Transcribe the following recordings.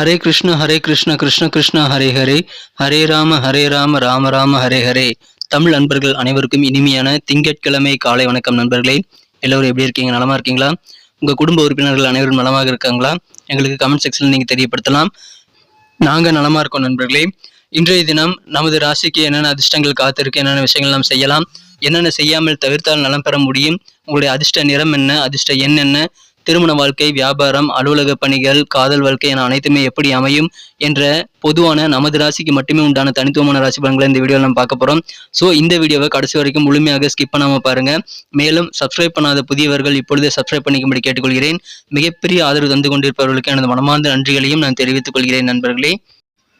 ஹரே கிருஷ்ண ஹரே கிருஷ்ண கிருஷ்ண கிருஷ்ண ஹரே ஹரே. ஹரே ராம ஹரே ராம ராம ராம ஹரே ஹரே. தமிழ் நண்பர்கள் அனைவருக்கும் இனிமையான திங்கட்கிழமை காலை வணக்கம் நண்பர்களே. எல்லோரும் எப்படி இருக்கீங்க? நலமா இருக்கீங்களா? உங்க குடும்ப உறுப்பினர்கள் அனைவரும் நலமாக இருக்காங்களா? எங்களுக்கு கமெண்ட் செக்ஷனில் நீங்க தெரியப்படுத்தலாம். நாங்க நலமா இருக்கோம் நண்பர்களே. இன்றைய தினம் நமது ராசிக்கு என்னென்ன அதிர்ஷ்டங்கள் காத்திருக்கு என்னென்ன விஷயங்கள் நாம் செய்யலாம் என்னென்ன செய்யாமல் தவிர்த்தால் நலம் பெற முடியும் உங்களுடைய அதிர்ஷ்ட நிறம் என்ன அதிர்ஷ்ட எண் என்ன திருமண வாழ்க்கை வியாபாரம் அலுவலக பணிகள் காதல் வாழ்க்கை என அனைத்துமே எப்படி அமையும் என்ற பொதுவான நமது ராசிக்கு மட்டுமே உண்டான தனித்துவமான ராசி பலன்களை இந்த வீடியோவில் நம்ம பார்க்க போகிறோம் ஸோ இந்த வீடியோவை கடைசி வரைக்கும் முழுமையாக ஸ்கிப் பண்ணாமல் பாருங்க. மேலும் சப்ஸ்கிரைப் பண்ணாத புதியவர்கள் இப்பொழுதே சப்ஸ்கிரைப் பண்ணிக்கும்படி கேட்டுக்கொள்கிறேன். மிகப்பெரிய ஆதரவு தந்து கொண்டிருப்பவர்களுக்கு எனது மனமார்ந்த நன்றிகளையும் நான் தெரிவித்துக் கொள்கிறேன் நண்பர்களே.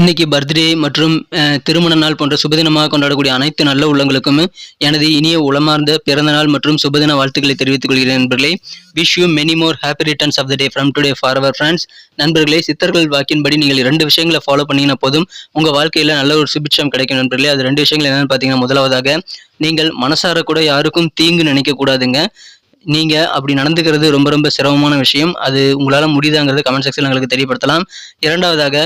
இன்னைக்கு பர்த்டே மற்றும் திருமண நாள் போன்ற சுபதினமாக கொண்டாடக்கூடிய அனைத்து நல்ல உள்ளங்களுக்கும் எனது இனிய உளமார்ந்த பிறந்த நாள் மற்றும் சுபதின வாழ்த்துக்களை தெரிவித்துக் கொள்கிறேன் நண்பர்களே. Wish you many more happy returns of the day from today for our friends நண்பர்களே சித்தர்கள் வாக்கின்படி நீங்கள் இரண்டு விஷயங்களை ஃபாலோ பண்ணீங்கன்னா போதும். உங்கள் வாழ்க்கையில் நல்ல ஒரு சுபிட்சம் கிடைக்கும் நண்பர்களே. அது ரெண்டு விஷயங்கள் என்னென்னு பார்த்தீங்கன்னா முதலாவதாக நீங்கள் மனசார கூட யாருக்கும் தீங்கு நினைக்க நீங்கள் நீங்க அப்படி நடந்துக்கிறது ரொம்ப ரொம்ப சிரமமான விஷயம். அது உங்களால முடியுதாங்கிறது கமெண்ட் செக்ஷன்ல எங்களுக்கு தெரியப்படுத்தலாம். இரண்டாவதாக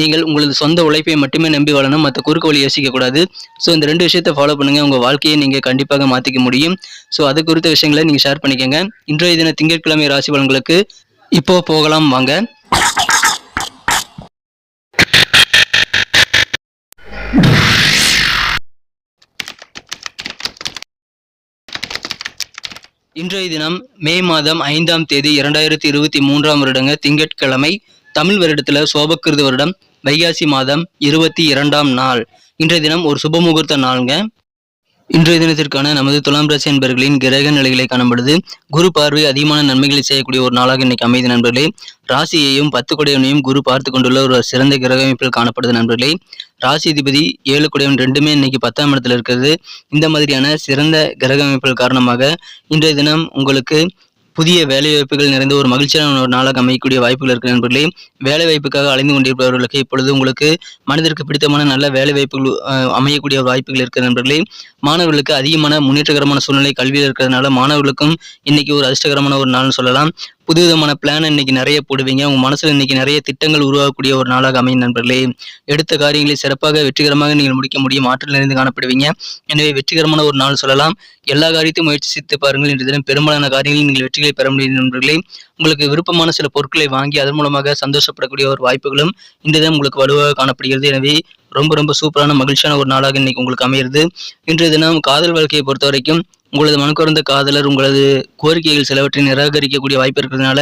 நீங்கள் உங்களது சொந்த உழைப்பை மட்டுமே நம்பி வாழணும் மற்ற குறுக்கு வழி யோசிக்க கூடாது. ஸோ இந்த ரெண்டு விஷயத்தை ஃபாலோ பண்ணுங்க. உங்க வாழ்க்கையை நீங்க கண்டிப்பாக மாத்திக்க முடியும். ஸோ அது குறித்த விஷயங்களை நீங்க ஷேர் பண்ணிக்கோங்க. இன்றைய தின திங்கட்கிழமை ராசி பலன்களுக்கு இப்போ போகலாம் வாங்க. இன்றைய தினம் மே மாதம் ஐந்தாம் தேதி இரண்டாயிரத்தி இருபத்தி மூன்றாம் வருடங்க திங்கட்கிழமை தமிழ் வருடத்துல சோபக்கிருது வருடம் வைகாசி மாதம் இருபத்தி இரண்டாம் நாள். இன்றைய தினம் ஒரு சுப முகூர்த்த நாளுங்க. இன்றைய தினத்திற்கான நமது துலாம் ராசி நண்பர்களின் கிரக நிலைகளை காணப்படுது. குரு பார்வை அதிகமான நன்மைகளை செய்யக்கூடிய ஒரு நாளாக இன்னைக்கு அமைதி நண்பர்களே. ராசியையும் பத்து குடையவனையும் குரு பார்த்து கொண்டுள்ள ஒரு சிறந்த கிரக அமைப்பில் காணப்படுது நண்பர்களே. ராசி அதிபதி ஏழு குடையவன் ரெண்டுமே இன்னைக்கு பத்தாம் இடத்துல இருக்கிறது. இந்த மாதிரியான சிறந்த கிரக அமைப்புகள் காரணமாக இன்றைய தினம் உங்களுக்கு புதிய வேலை வாய்ப்புகள் நிறைந்த ஒரு மகிழ்ச்சியான ஒரு நாளாக அமையக்கூடிய வாய்ப்புகள் இருக்கு நண்பர்களே. வேலை வாய்ப்புக்காக அலைந்து கொண்டிருப்பவர்களுக்கு இப்பொழுது உங்களுக்கு மனதிற்கு பிடித்தமான நல்ல வேலை வாய்ப்புகள் அஹ், அமையக்கூடிய வாய்ப்புகள் இருக்கிற நண்பர்களே. மாணவர்களுக்கு அதிகமான முன்னேற்றகரமான சூழ்நிலை கல்வியில் இருக்கிறதுனால மாணவர்களுக்கும் இன்னைக்கு ஒரு அதிர்ஷ்டகரமான ஒரு நாள்னு சொல்லலாம். புது விதமான பிளான் இன்னைக்கு நிறைய போடுவீங்க. உங்கள் மனசில் இன்னைக்கு நிறைய திட்டங்கள் உருவாகக்கூடிய ஒரு நாளாக அமையும் நண்பர்களே. எடுத்த காரியங்களை சிறப்பாக வெற்றிகரமாக நீங்கள் முடிக்க முடியும். ஆற்றல் நிறைந்து காணப்படுவீங்க. எனவே வெற்றிகரமான ஒரு நாள் சொல்லலாம். எல்லா காரியத்தையும் முயற்சித்து பாருங்கள். இன்று தினம் பெரும்பாலான காரியங்களில் நீங்கள் வெற்றிகளை பெற முடியும் நண்பர்களே. உங்களுக்கு விருப்பமான சில பொருட்களை வாங்கி அதன் மூலமாக சந்தோஷப்படக்கூடிய ஒரு வாய்ப்புகளும் இந்த தினம் உங்களுக்கு வலுவாக காணப்படுகிறது. எனவே ரொம்ப ரொம்ப சூப்பரான மகிழ்ச்சியான ஒரு நாளாக இன்னைக்கு உங்களுக்கு அமையிறது இன்றைய தினம் காதல் வாழ்க்கையை பொறுத்த வரைக்கும் உங்களது மனக்குறந்த காதலர் உங்களது கோரிக்கைகள் சிலவற்றை நிராகரிக்கக்கூடிய வாய்ப்பு இருக்கிறதுனால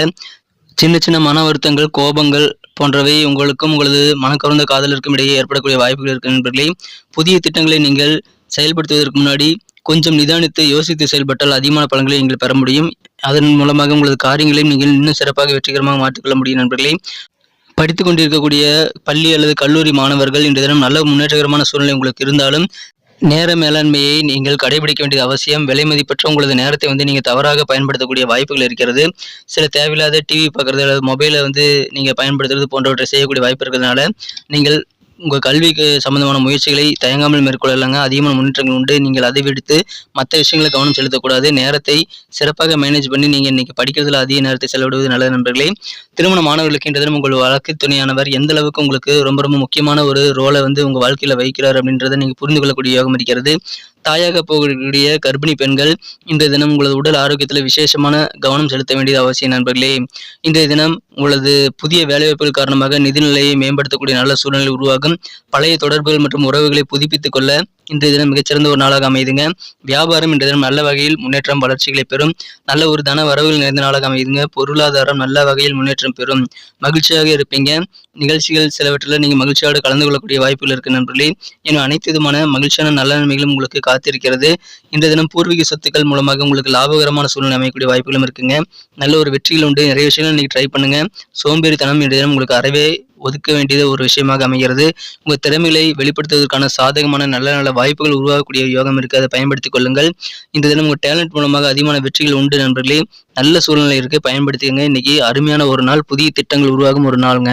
சின்ன சின்ன மன வருத்தங்கள் கோபங்கள் போன்றவை உங்களுக்கும் உங்களது மனக்குறந்த காதலருக்கும் இடையே ஏற்படக்கூடிய வாய்ப்புகள் இருக்கு நண்பர்களே. புதிய திட்டங்களை நீங்கள் செயல்படுத்துவதற்கு முன்னாடி கொஞ்சம் நிதானித்து யோசித்து செயல்பட்டால் அதிகமான பலன்களை நீங்கள் பெற முடியும். அதன் மூலமாக உங்களது காரியங்களையும் நீங்கள் இன்னும் சிறப்பாக வெற்றிகரமாக மாற்றிக்கொள்ள முடியும் நண்பர்களே. படித்து கொண்டிருக்கக்கூடிய பள்ளி அல்லது கல்லூரி மாணவர்கள் இன்று தினம் நல்ல முன்னேற்றகரமான சூழ்நிலை உங்களுக்கு இருந்தாலும் நேர மேலாண்மையை நீங்கள் கடைபிடிக்க வேண்டியது அவசியம் விலை மதிப்பற்ற உங்களது நேரத்தை வந்து நீங்கள் தவறாக பயன்படுத்தக்கூடிய வாய்ப்புகள் இருக்கிறது. சில தேவையில்லாத டிவி பார்க்குறது அல்லது மொபைலை வந்து நீங்கள் பயன்படுத்துறது போன்றவற்றை செய்யக்கூடிய வாய்ப்பு இருக்கிறதுனால நீங்கள் உங்கள் கல்விக்கு சம்பந்தமான முயற்சிகளை தயங்காமல் மேற்கொள்ளலாங்க. அதிகமான முன்னேற்றங்கள் உண்டு. நீங்கள் அதை விடுத்து மற்ற விஷயங்களை கவனம் செலுத்தக்கூடாது. நேரத்தை சிறப்பாக மேனேஜ் பண்ணி நீங்கள் இன்றைக்கி படிக்கிறதுல அதிக நேரத்தை செலவிடுவது நல்ல நண்பர்களே. திருமண மாணவர்களுக்கு இன்று தினம் உங்கள் வழக்கு துணையானவர் எந்த அளவுக்கு உங்களுக்கு ரொம்ப ரொம்ப முக்கியமான ஒரு ரோலை வந்து உங்கள் வாழ்க்கையில் வைக்கிறார் அப்படின்றத நீங்கள் புரிந்து கொள்ளக்கூடிய யோகம் இருக்கிறது. தாயாக போகக்கூடிய கர்ப்பிணி பெண்கள் இன்றைய தினம் உங்களது உடல் ஆரோக்கியத்தில் விசேஷமான கவனம் செலுத்த வேண்டியது அவசியம் நண்பர்களே. இன்றைய தினம் உங்களது புதிய வேலைவாய்ப்புகள் காரணமாக நிதிநிலையை மேம்படுத்தக்கூடிய நல்ல சூழ்நிலை உருவாகும். பழைய தொடர்புகள் மற்றும் உறவுகளை புதுப்பித்துக் கொள்ள இன்றைய தினம் மிகச்சிறந்த ஒரு நாளாக அமைதுங்க. வியாபாரம் இன்றைய தினம் நல்ல வகையில் முன்னேற்றம் வளர்ச்சிகளை பெறும். நல்ல ஒரு தன வரவுகள் நிறைந்த நாளாக அமைதுங்க. பொருளாதாரம் நல்ல வகையில் முன்னேற்றம் பெறும். மகிழ்ச்சியாக இருப்பீங்க. நிகழ்ச்சிகள் சிலவற்றில் நீங்கள் மகிழ்ச்சியோடு கலந்து கொள்ளக்கூடிய வாய்ப்புகள் இருக்கு நண்பர்களே. என அனைத்து விதமான மகிழ்ச்சியான நல்ல நன்மைகளும் உங்களுக்கு காத்திருக்கிறது. இன்றைய தினம் பூர்வீக சொத்துக்கள் மூலமாக உங்களுக்கு லாபகரமான சூழ்நிலை அமையக்கூடிய வாய்ப்புகளும் இருக்குங்க. நல்ல ஒரு வெற்றிகள் உண்டு. நிறைய விஷயங்கள் இன்னைக்கு ட்ரை பண்ணுங்க. சோம்பேறித்தனம் இன்றைய தினம் உங்களுக்கு அறவே ஒதுக்க வேண்டியது ஒரு விஷயமாக அமைகிறது. உங்கள் திறமைகளை வெளிப்படுத்துவதற்கான சாதகமான நல்ல நல்ல வாய்ப்புகள் உருவாகக்கூடிய யோகம் இருக்குது அதை பயன்படுத்திக் கொள்ளுங்கள். இந்த தினம் உங்கள் டேலண்ட் மூலமாக அதிகமான வெற்றிகள் உண்டு நண்பர்களே. நல்ல சூழ்நிலை இருக்குது பயன்படுத்திக்கங்க. இன்னைக்கு அருமையான ஒரு நாள். புதிய திட்டங்கள் உருவாகும் ஒரு நாளுங்க.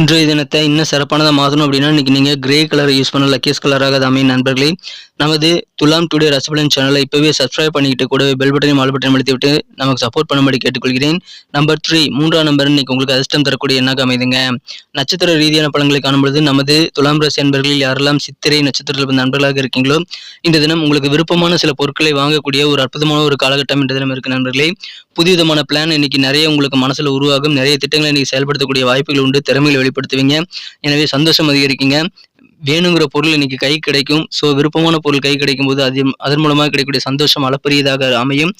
இன்றைய தினத்தை இன்னும் சிறப்பானதாக மாற்றணும் அப்படின்னா இன்னைக்கு நீங்கள் கிரே கலரை யூஸ் பண்ண லக்கேஸ் கலராக அது அமையும் நண்பர்களே நமது துலாம் டுடே ரசபலன் சேனலை இப்போவே சப்ஸ்கிரைப் பண்ணிக்கிட்டு கூடவே பெல் பட்டனையும் ஆல் பட்டனையும் அழுத்தி விட்டு நமக்கு சப்போர்ட் பண்ணும்படி கேட்டுக்கொள்கிறேன். நம்பர் த்ரீ மூன்றாம் நம்பர் இன்னைக்கு உங்களுக்கு அதிர்ஷ்டம் தரக்கூடிய எண்ணாக அமைதுங்க? நட்சத்திர ரீதியான பழங்களை காணும்பொழுது நமது துலாம் ராசி நண்பர்களில் யாரெல்லாம் சித்திரை நட்சத்திரத்தில் நண்பர்களாக இருக்கீங்களோ இந்த தினம் உங்களுக்கு விருப்பமான சில பொருட்களை வாங்கக்கூடிய ஒரு அற்புதமான ஒரு காலகட்டம் இந்த தினம் இருக்கு நண்பர்களே. புதுவிதமான பிளான் இன்னைக்கு நிறைய உங்களுக்கு மனசுல உருவாகும் நிறைய திட்டங்களை இன்னைக்கு செயல்படுத்தக்கூடிய வாய்ப்புகள் உண்டு திறமையில் வெளிப்படுத்துவீங்க. எனவே சந்தோஷம் அதிகரிக்குங்க. வேணுங்கிற பொருள் இன்னைக்கு கை கிடைக்கும். ஸோ விருப்பமான பொருள் கை கிடைக்கும் போது அது அதன் மூலமாக கிடைக்கக்கூடிய சந்தோஷம் அளப்பரியதாக அமையும்.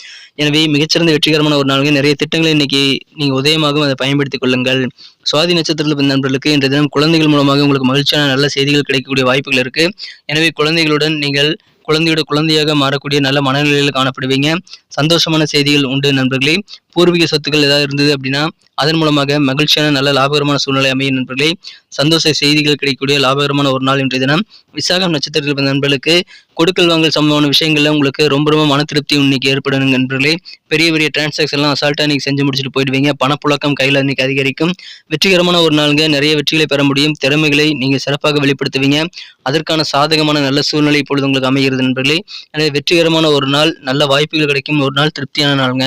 எனவே மிகச்சிறந்த வெற்றிகரமான ஒரு நாளுங்க. நிறைய திட்டங்களை இன்னைக்கு நீங்கள் உதயமாகவும் அதை பயன்படுத்திக் கொள்ளுங்கள். சுவாதி நட்சத்திரத்தில் பிறந்த நண்பர்களுக்கு இன்றைய தினம் குழந்தைகள் மூலமாக உங்களுக்கு மகிழ்ச்சியான நல்ல செய்திகள் கிடைக்கக்கூடிய வாய்ப்புகள் இருக்கு. எனவே குழந்தைகளுடன் நீங்கள் குழந்தையோட குழந்தையாக மாறக்கூடிய நல்ல மனநிலையில் காணப்படுவீங்க. சந்தோஷமான செய்திகள் உண்டு நண்பர்களே. பூர்வீக சொத்துக்கள் ஏதாவது இருந்தது அப்படின்னா அதன் மூலமாக மகிழ்ச்சியான நல்ல லாபகரமான சூழ்நிலை அமையும் நண்பர்களே. சந்தோஷ செய்திகள் கிடைக்கக்கூடிய லாபகரமான ஒரு நாள் இன்றைய தினம். விசாகம் நட்சத்திரத்தில் நண்பர்களுக்கு கொடுக்கல் வாங்கல் சம்பந்தமான விஷயங்கள்ல உங்களுக்கு ரொம்ப ரொம்ப மன திருப்தி இன்னைக்கு ஏற்படணுங்க நண்பர்களே. பெரிய பெரிய டிரான்சாக்ஷன் எல்லாம் அசால்ட்டா இன்னைக்கு செஞ்சு முடிச்சுட்டு போயிடுவீங்க. பணப்புழக்கம் கையில இன்னைக்கு அதிகரிக்கும். வெற்றிகரமான ஒரு நாளுங்க. நிறைய வெற்றிகளை பெற முடியும். திறமைகளை நீங்க சிறப்பாக வெளிப்படுத்துவீங்க. அதற்கான சாதகமான நல்ல சூழ்நிலை இப்பொழுது உங்களுக்கு அமைகிறது நண்பர்களே. எனவே வெற்றிகரமான ஒரு நாள் நல்ல வாய்ப்புகள் கிடைக்கும். ஒரு நாள் திருப்தியான நாளுங்க.